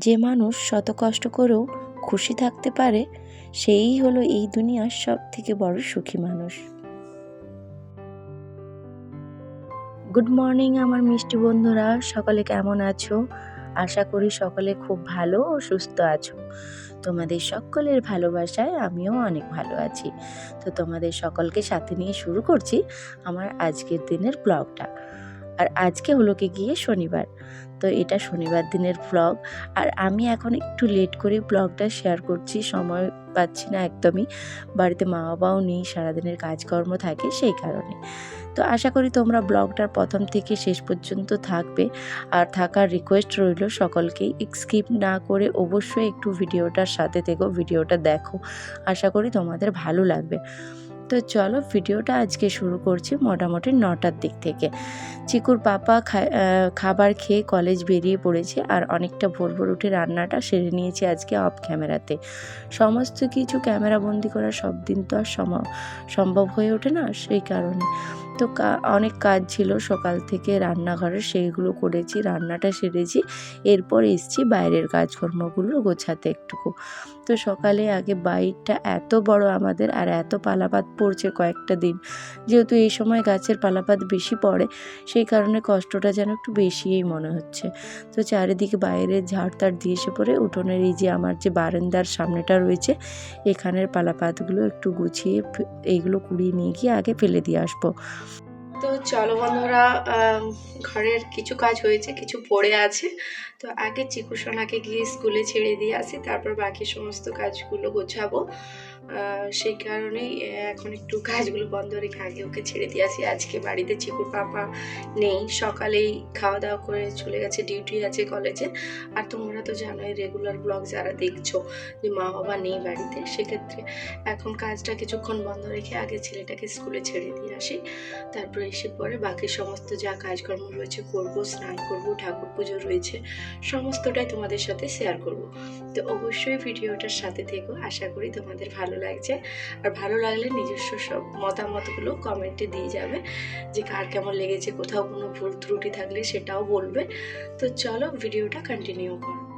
যে মানুষ শত কষ্ট করেও খুশি থাকতে পারে, সেই হলো এই দুনিয়ার সব থেকে বড় সুখী মানুষ। গুড মর্নিং আমার মিষ্টি বন্ধুরা। সকলে কেমন আছো? আশা করি সকলে খুব ভালো ও সুস্থ আছো। তোমাদের সকলের ভালোবাসায় আমিও অনেক ভালো আছি। তো তোমাদের সকলকে সাথে নিয়ে শুরু করছি আমার আজকের দিনের ব্লগটা আর আজকে হলো কি গিয়ে শনিবার। তো এটা শনিবার দিনের ব্লগ আর আমি এখন একটু লেট করে ব্লগটা শেয়ার করছি, সময় পাচ্ছি না একদমই। বাড়িতে মা বাবাও নেই, সারাদিনের কাজকর্ম থাকে সেই কারণে। তো আশা করি তোমরা ব্লগটার প্রথম থেকে শেষ পর্যন্ত থাকবে। আর থাকার রিকোয়েস্ট রইল সকলকেই স্কিপ না করে অবশ্যই একটু ভিডিওটার সাথে থেকো, ভিডিওটা দেখো। আশা করি তোমাদের ভালো লাগবে। তো চলো ভিডিওটা আজকে শুরু করছি মোটামুটি নটার দিক থেকে। চিকুর পাপা খাবার খেয়ে কলেজ বেরিয়ে পড়েছে আর অনেকটা ভোর ভোর উঠে রান্নাটা সেরে নিয়েছি আজকে অফ ক্যামেরাতে। সমস্ত কিছু ক্যামেরা বন্দি করা সব দিন তো আর সম- সম্ভব হয়ে ওঠে না সেই কারণে। তো অনেক কাজ ছিল সকাল থেকে রান্নাঘরে সেইগুলো করেছি, রান্নাটা সেরেছি, এরপর এসছি বাইরের কাজকর্মগুলো গোছাতে একটুকু। তো সকালে আগে বাইরটা এত বড় আমাদের আর এত পালাপাত পড়ছে কয়েকটা দিন। যেহেতু এই সময় গাছের পালাপাত বেশি পড়ে, সেই কারণে কষ্টটা যেন একটু বেশিই মনে হচ্ছে। তো চারিদিকে বাইরে ঝাড় তাড় দিয়ে এসে পরে উঠোনের এই যে আমার যে বারান্দার সামনেটা রয়েছে, এখানের পালাপাতগুলো একটু গুছিয়ে এইগুলো কুড়িয়ে নিয়ে গিয়ে আগে ফেলে দিয়ে আসব। তো চলো বন্ধুরা ঘরের কিছু কাজ হয়েছে, কিছু পড়ে আছে। তো আগে চিকুসোনাকে গিয়ে স্কুলে ছেড়ে দিয়ে আসি, তারপর বাকি সমস্ত কাজগুলো গোছাবো। সেই কারণেই এখন একটু কাজগুলো বন্ধ রেখে আগে ওকে ছেড়ে দিয়ে আসি। আজকে বাড়িতে চিকুর পাপা নেই। সকালেই খাওয়া দাওয়া করে চলে গেছে, ডিউটি আছে কলেজে। আর তোমরা তো জানোই রেগুলার ব্লগ যারা দেখছ যে মা বাবা নেই বাড়িতে, সেক্ষেত্রে এখন কাজটা কিছুক্ষণ বন্ধ রেখে আগে ছেলেটাকে স্কুলে ছেড়ে দিয়ে আসি। তারপরে এসে পরে বাকি সমস্ত যা কাজকর্ম রয়েছে করব, স্নান করব, ঠাকুর পুজো রয়েছে, সমস্তটাই তোমাদের সাথে শেয়ার করব। তো অবশ্যই ভিডিওটার সাথে থেকো। আশা করি তোমাদের ভালো লাগছে। আর ভালো লাগলে নিজস্ব সব মতামতগুলো কমেন্টে দিয়ে যাবে যে কার কেমন লেগেছে, কোথাও কোনো ভুল ত্রুটি থাকলে সেটাও বলবে। তো চলো ভিডিওটা কন্টিনিউ করো।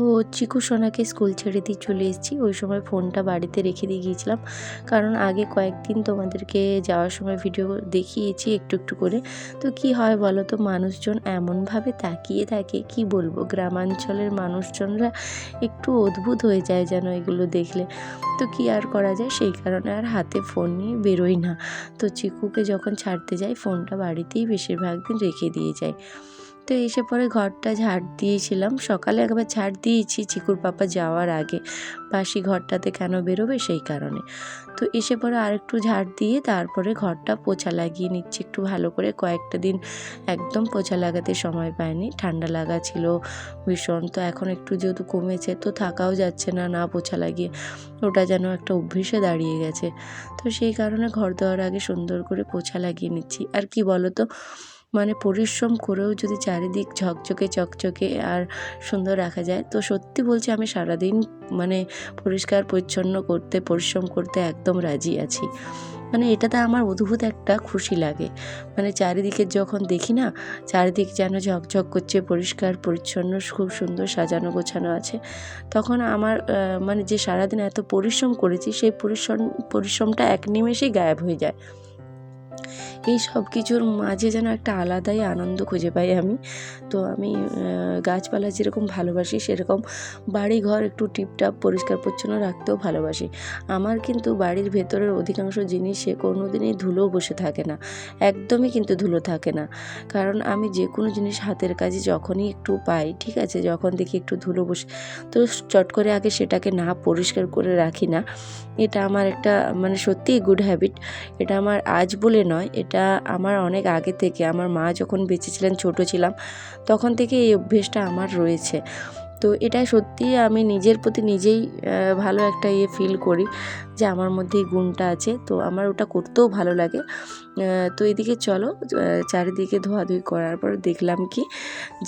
তো চিকু সোনাকে স্কুল ছেড়ে দিয়ে চলে এসেছি। ওই সময় ফোনটা বাড়িতে রেখে দিয়ে গিয়েছিলাম। কারণ আগে কয়েকদিন তোমাদেরকে যাওয়ার সময় ভিডিও দেখিয়েছি একটু একটু করে। তো কি হয় বলো তো, মানুষজন এমনভাবে তাকিয়ে থাকে, কি বলব? গ্রামাঞ্চলের মানুষজনরা একটু অদ্ভুত হয়ে যায় যেন এগুলো দেখলে। তো কি আর করা যায়? সেই কারণে আর হাতে ফোন নিয়ে বেরোই না। তো চিকুকে যখন ছাড়তে যাই, ফোনটা বাড়িতেই বেশিরভাগ দিন রেখে দিয়ে যাই তো এসে পরে ঘরটা ঝাড় দিয়েছিলাম। সকালে একবার ঝাড় দিয়েছি চিকুর পাপা যাওয়ার আগে। বাসি ঘরটাতে কেন বেরোবে সেই কারণে। তো এসে পরে আরেকটু ঝাড় দিয়ে তারপরে ঘরটা পোছা লাগিয়ে নিচ্ছি। একটু ভালো করে কয়েকটা দিন একদম পোছা লাগাতে সময় পাইনি। ঠান্ডা লাগা ছিল ভীষণ। তো এখন একটু যেহেতু কমেছে তো থাকাও যাচ্ছে না না পোছা লাগিয়ে। ওটা যেন একটা অভ্যেসে দাঁড়িয়ে গেছে। তো সেই কারণে ঘর দেওয়ার আগে সুন্দর করে পোছা লাগিয়ে নিচ্ছি। আর কি বলো তো মানে পরিশ্রম করেও যদি চারিদিক ঝকঝকে, চকচকে আর সুন্দর রাখা যায়, তো সত্যি বলছি আমি সারাদিন মানে পরিষ্কার, পরিচ্ছন্ন করতে, পরিশ্রম করতে একদম রাজি আছি। মানে এটাতে আমার অদ্ভুত একটা খুশি লাগে। মানে চারিদিকে যখন দেখি না, চারিদিক যেন ঝকঝক করছে, পরিষ্কার, পরিচ্ছন্ন, খুব সুন্দর সাজানো, গোছানো আছে, তখন আমার মানে যে সারাদিন এত পরিশ্রম করেছি, সেই পরিশ্রম, পরিশ্রমটা এক নিমেষেই গায়েব হয়ে যায়। এই সব কিছুর মাঝে যেন একটা আলাদাই আনন্দ খুঁজে পাই আমি। তো আমি গাছপালা যেরকম ভালোবাসি, সেরকম বাড়ি ঘর একটু টিপটাপ, পরিষ্কার, পরিচ্ছন্ন রাখতেও ভালোবাসি। আমার কিন্তু বাড়ির ভেতরের অধিকাংশ জিনিসে কোনো দিনই ধুলো বসে থাকে না। একদমই কিন্তু ধুলো থাকে না। কারণ আমি যে কোনো জিনিস হাতের কাজে যখনই একটু পাই, ঠিক আছে, যখন দেখি একটু ধুলো বসে, তো চট করে আগে সেটাকে না পরিষ্কার করে রাখি না। এটা আমার একটা মানে সত্যিই গুড হ্যাবিট এটা আমার আজ বলে নয়, এটা আমার অনেক আগে থেকে। আমার মা যখন বেঁচে ছিলেন, ছোটো ছিলাম, তখন থেকে এই অভ্যেসটা আমার রয়েছে। তো এটা সত্যিই আমি নিজের প্রতি নিজেই ভালো একটা ইয়ে ফিল করি। যে আমার মধ্যে এই গুণটা আছে, তো আমার ওটা করতেও ভালো লাগে। তো এদিকে চলো চারিদিকে ধোয়াধুয়ি করার পর দেখলাম কি,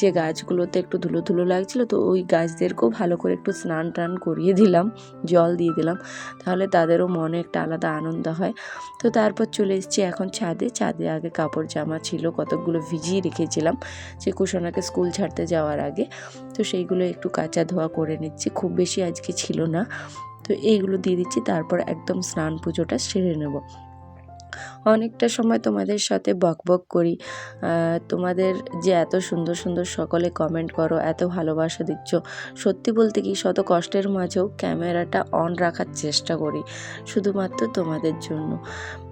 যে গাছগুলোতে একটু ধুলো ধুলো লাগছিল, তো ওই গাছদেরকেও ভালো করে একটু স্নান টান করিয়ে দিলাম, জল দিয়ে দিলাম, তাহলে তাদেরও মনে একটা আলাদা আনন্দ হয়। তো তারপর চলে এসেছি এখন ছাদে ছাদে আগে কাপড় জামা ছিল, কতকগুলো ভিজিয়ে রেখেছিলাম, যে কুশনাকে স্কুল ছাড়তে যাওয়ার আগে। তো সেইগুলো একটু কাঁচা ধোয়া করে নিচ্ছি, খুব বেশি আজকে ছিল না। তো এইগুলো দিয়ে দিচ্ছি তারপর একদম স্নান পুজোটা সেরে নেব। অনেকটা সময় তোমাদের সাথে বক বক করি তোমাদের যে এত সুন্দর সুন্দর সকলে কমেন্ট করো, এত ভালোবাসা দিচ্ছ, সত্যি বলতে কি শত কষ্টের মাঝেও ক্যামেরাটা অন রাখার চেষ্টা করি, শুধুমাত্র তোমাদের জন্য।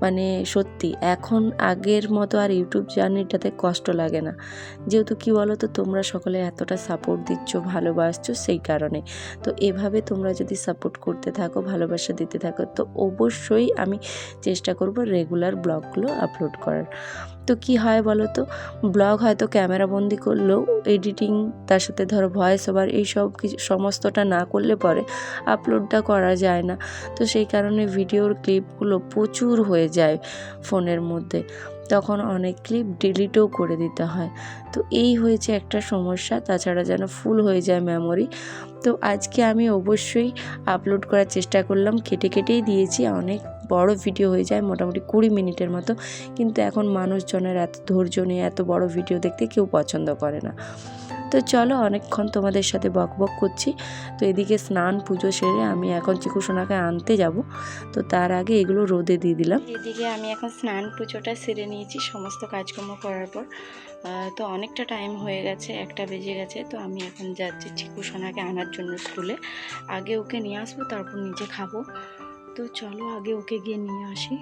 মানে সত্যি, এখন আগের মতো আর ইউটিউব জার্নিটাতে কষ্ট লাগে না। যেহেতু কি বলো তো তোমরা সকলে এতটা সাপোর্ট দিচ্ছ, ভালোবাসছো সেই কারণে। তো এভাবে তোমরা যদি সাপোর্ট করতে থাকো, ভালোবাসা দিতে থাকো, তো অবশ্যই আমি চেষ্টা করব রেগুলার ব্লগগুলো আপলোড করার। তো কি হয় বলো তো ব্লগ হয়তো ক্যামেরা বন্দি করলেও এডিটিং তার সাথে ধরো ভয়েস ওভার এই সব কিছু, সমস্তটা না করলে পরে আপলোডটা করা যায় না। তো সেই কারণে ভিডিওর ক্লিপগুলো প্রচুর হয়ে যায় ফোনের মধ্যে। তখন অনেক ক্লিপ ডিলিটও করে দিতে হয়। তো এই হয়েছে একটা সমস্যা, তাছাড়া যেন ফুল হয়ে যায় মেমোরি তো আজকে আমি অবশ্যই আপলোড করার চেষ্টা করলাম। কেটে কেটেই দিয়েছি অনেক বড় ভিডিও হয়ে যায় মোটামুটি কুড়ি মিনিটের মতো। কিন্তু এখন মানুষজনের এত ধৈর্য নিয়ে এত বড় ভিডিও দেখতে কেউ পছন্দ করে না। তো চলো অনেকক্ষণ তোমাদের সাথে বক বক করছি। তো এদিকে স্নান পুজো সেরে আমি এখন চিকুসোনাকে আনতে যাব। তো তার আগে এগুলো রোদে দিয়ে দিলাম। এদিকে আমি এখন স্নান পুজোটা সেরে নিয়েছি, সমস্ত কাজকর্ম করার পর। তো অনেকটা টাইম হয়ে গেছে, একটা বেজে গেছে। তো আমি এখন যাচ্ছি চিকু সোনাকে আনার জন্য স্কুলে আগে ওকে নিয়ে আসব, তারপর নিজে খাব। তো চলো আগে ওকে গিয়ে নিয়ে আসি।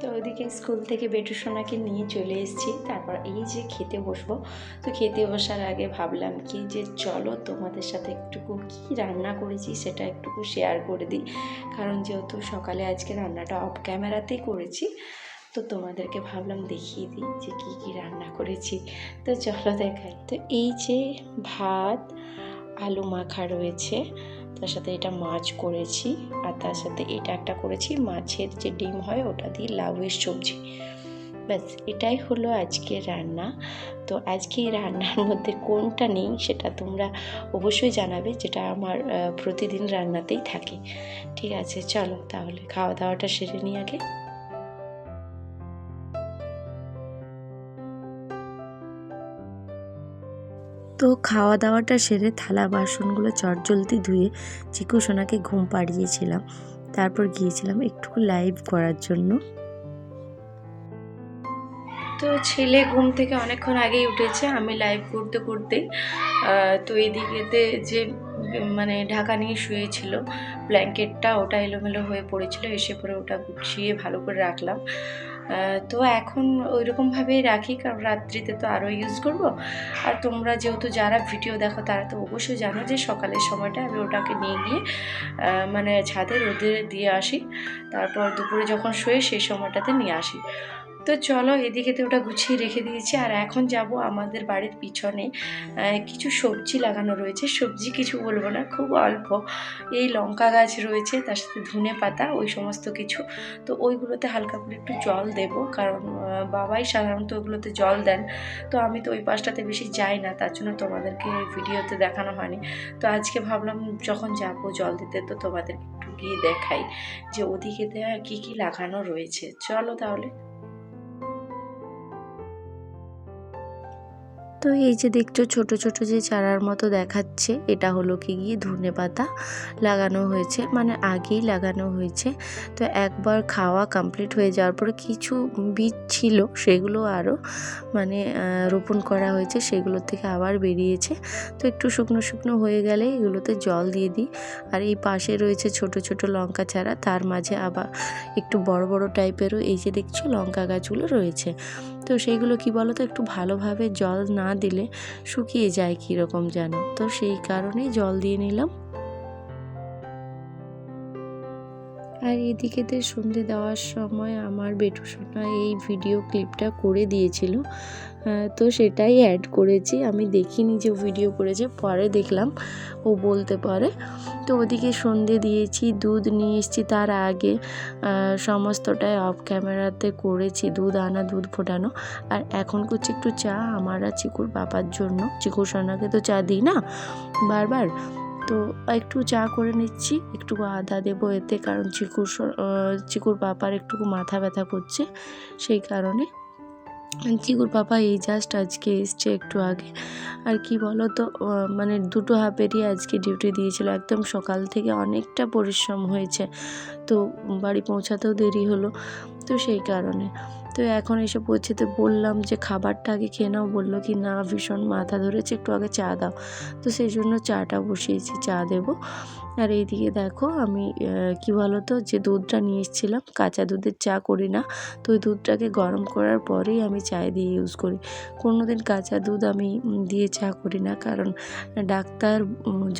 তো ওদিকে স্কুল থেকে বেটু সোনাকে নিয়ে চলে এসেছি। তারপর এই যে খেতে বসবো। তো খেতে বসার আগে ভাবলাম কি যে চলো তোমাদের সাথে একটুকু কী রান্না করেছি সেটা একটুকু শেয়ার করে দিই। কারণ যেহেতু সকালে আজকে রান্নাটা অফ ক্যামেরাতেই করেছি, তো তোমাদেরকে ভাবলাম দেখিয়ে দিই যে কী কী রান্না করেছি। তো চলো দেখাই। তো এই যে ভাত, আলু মাখা রয়েছে। তার সাথে এটা মাছ করেছি আর তার সাথে এটা একটা করেছি, মাছের যে ডিম হয় ওটা দিয়ে লাউয়ের সবজি। ব্যাস, এটাই হলো আজকে রান্না। তো আজকে এই রান্নার মধ্যে কোনটা নেই সেটা তোমরা অবশ্যই জানাবে, যেটা আমার প্রতিদিন রান্নাতেই থাকে। ঠিক আছে, চলো তাহলে খাওয়া দাওয়াটা সেরে নিই আগে। তো খাওয়া দাওয়াটা সেরে থালা বাসনগুলো চটজলদি ধুয়ে চিকু সোনাকে ঘুম পাড়িয়েছিলাম। তারপর গিয়েছিলাম একটু লাইভ করার জন্য। তো ছেলে ঘুম থেকে অনেকক্ষণ আগেই উঠেছে আমি লাইভ করতে করতেই আহ, তো এদিকেতে যে মানে ঢাকা নিয়ে শুয়েছিল ব্ল্যাঙ্কেটটা ওটা এলোমেলো হয়ে পড়েছিল এসে পরে ওটা গুছিয়ে ভালো করে রাখলাম। তো এখন ওই রকমভাবেই রাখি, কারণ রাত্রিতে তো আরও ইউজ করব। আর তোমরা যেহেতু যারা ভিডিও দেখো, তারা তো অবশ্যই জানো যে সকালের সময়টা আমি ওটাকে নিয়ে গিয়ে মানে ছাদে রোদে দিয়ে আসি। তারপর দুপুরে যখন শুয়ে, সেই সময়টাতে নিয়ে আসি। তো চলো এদিকেতে ওটা গুছিয়ে রেখে দিয়েছি। আর এখন যাব আমাদের বাড়ির পিছনে কিছু সবজি লাগানো রয়েছে। সবজি কিছু বলব না, খুব অল্প। এই লঙ্কা গাছ রয়েছে, তার সাথে ধনে পাতা, ওই সমস্ত কিছু। তো ওইগুলোতে হালকা করে একটু জল দেব, কারণ বাবাই সাধারণত ওইগুলোতে জল দেন। তো আমি তো ওই পাশটাতে বেশি যাই না, তার জন্য তোমাদেরকে ভিডিওতে দেখানো হয়নি। তো আজকে ভাবলাম যখন যাব জল দিতে, তো তোমাদের একটু গিয়ে দেখাই যে ওদিকে কী কী লাগানো রয়েছে। চলো তাহলে। তো এই যে দেখছ ছোট ছোট যে চারার মতো দেখাচ্ছে, এটা হলো কি গিয়ে ধনে পাতা লাগানো হয়েছে মানে আগেই লাগানো হয়েছে। তো একবার খাওয়া কমপ্লিট হয়ে যাওয়ার পরে কিছু বীজ ছিল, সেগুলো আরও মানে রোপণ করা হয়েছে, সেগুলোর থেকে আবার বেরিয়েছে। তো একটু শুকনো শুকনো হয়ে গেলে এগুলোতে জল দিয়ে দিই। আর এই পাশে রয়েছে ছোট ছোট লঙ্কা চারা, তার মাঝে আবার একটু বড় বড় টাইপেরও এই যে দেখছ লঙ্কা গাছগুলো রয়েছে। তো সেইগুলো কি বলো তো একটু ভালোভাবে জল না দিলে শুকিয়ে যায় কীরকম যেন। তো সেই কারণেই জল দিয়ে নিলাম। আর এদিকেতে সন্ধে দেওয়ার সময় আমার বেটু সোনা এই ভিডিও ক্লিপটা করে দিয়েছিল। তো সেটাই অ্যাড করেছি। আমি দেখিনি যে ভিডিও করেছে, পরে দেখলাম ও বলতে পারে। তো ওদিকে সন্ধে দিয়েছি, দুধ নিয়ে এসেছি তার আগে। সমস্তটাই অফ ক্যামেরাতে করেছি, দুধ আনা, দুধ ফোটানো। আর এখন করছি একটু চা, আমার আর চিকুর পাপার জন্য। চিকুর সোনাকে তো চা দিই না? বারবার? তো একটু চা করে নিচ্ছি, একটু আদা দেবো এতে, কারণ চিকুর চিকুর পাপার একটু মাথা ব্যথা করছে, সেই কারণে। চিকুর পাপা এই জাস্ট আজকে এসছে একটু আগে। আর কি বলো তো মানে দুটো হাফেরই আজকে ডিউটি দিয়েছিল, একদম সকাল থেকে অনেকটা পরিশ্রম হয়েছে। তো বাড়ি পৌঁছাতেও দেরি হলো, তো সেই কারণে। তো এখন এসে পৌঁছেতে বললাম যে খাবারটা আগে খেয়ে নাও। বলল কি, না, ভীষণ মাথা ধরেছে, একটু আগে চা দাও। তো সেই জন্য চাটা বসিয়েছি, চা দেবো। আর এইদিকে দেখো আমি কি বলো তো যে দুধটা নিয়ে এসেছিলাম, কাঁচা দুধের চা করি না। তো ওই দুধটাকে গরম করার পরেই আমি চায় দিয়ে ইউজ করি। কোনো দিন কাঁচা দুধ আমি দিয়ে চা করি না। কারণ ডাক্তার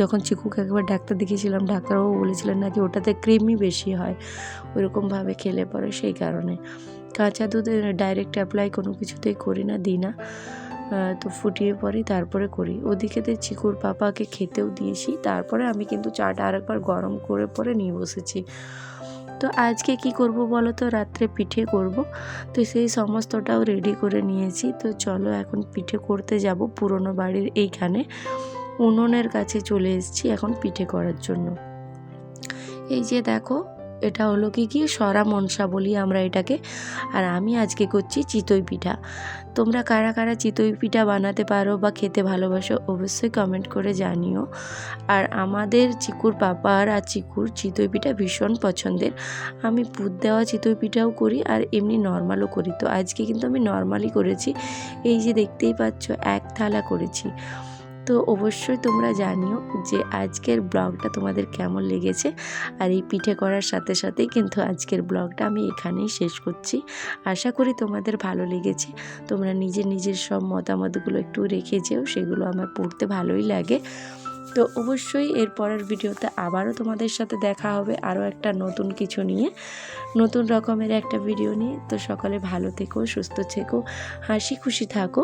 যখন চিকুকে একবার ডাক্তার দেখিয়েছিলাম, ডাক্তারবাবু বলেছিলেন নাকি ওটাতে ক্রিমই বেশি হয়, ওইরকমভাবে খেলে পরে সেই কারণে। কাঁচা দুধে ডাইরেক্ট অ্যাপ্লাই কোনো কিছুতেই করি না, দিই না। তো ফুটিয়ে পরেই তারপরে করি। ওদিকে ওদিকেতে চিকুর পাপাকে খেতেও দিয়েছি। তারপরে আমি কিন্তু চাটা আরেকবার গরম করে পরে নিয়ে বসেছি। তো আজকে কি করব বলো তো? রাত্রে পিঠে করব। তো সেই সমস্তটাও রেডি করে নিয়েছি। তো চলো এখন পিঠে করতে যাব পুরনো বাড়ির এইখানে। উনুনের কাছে চলে এসেছি এখন পিঠে করার জন্য। এই যে দেখো এটা হলো কি কি? সরা মনসা বলি আমরা এটাকে। আর আমি আজকে করছি চিতই পিঠা। তোমরা কারা কারা চিতই পিঠা বানাতে পারো বা খেতে ভালোবাসো অবশ্যই কমেন্ট করে জানিও। আর আমাদের চিকুর পাপার আর চিকুর চিতই পিঠা ভীষণ পছন্দের। আমি পুর দেওয়া চিতই পিঠাও করি আর এমনি নর্মালও করি। তো আজকে কিন্তু আমি নর্মালি করেছি। এই যে দেখতেই পাচ্ছ, এক থালা করেছি। তো অবশ্যই তোমরা জানিও যে আজকের ব্লগটা তোমাদের কেমন লেগেছে। আর এই পিঠে করার সাথে সাথেই কিন্তু আজকের ব্লগটা আমি এখানেই শেষ করছি। আশা করি তোমাদের ভালো লেগেছে। তোমরা নিজের নিজের সব মতামতগুলো একটু রেখে যেও, সেগুলো আমার পড়তে ভালোই লাগে। তো অবশ্যই এর পরের ভিডিওতে আবারও তোমাদের সাথে দেখা হবে আরও একটা নতুন কিছু নিয়ে, নতুন রকমের একটা ভিডিও নিয়ে। তো সকলে ভালো থেকো, সুস্থ থেকো, হাসি খুশি থাকো।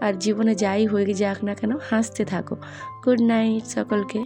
আর জীবনে যাই হয়ে যাক না কেন হাসতে থাকো। গুড নাইট সকলকে।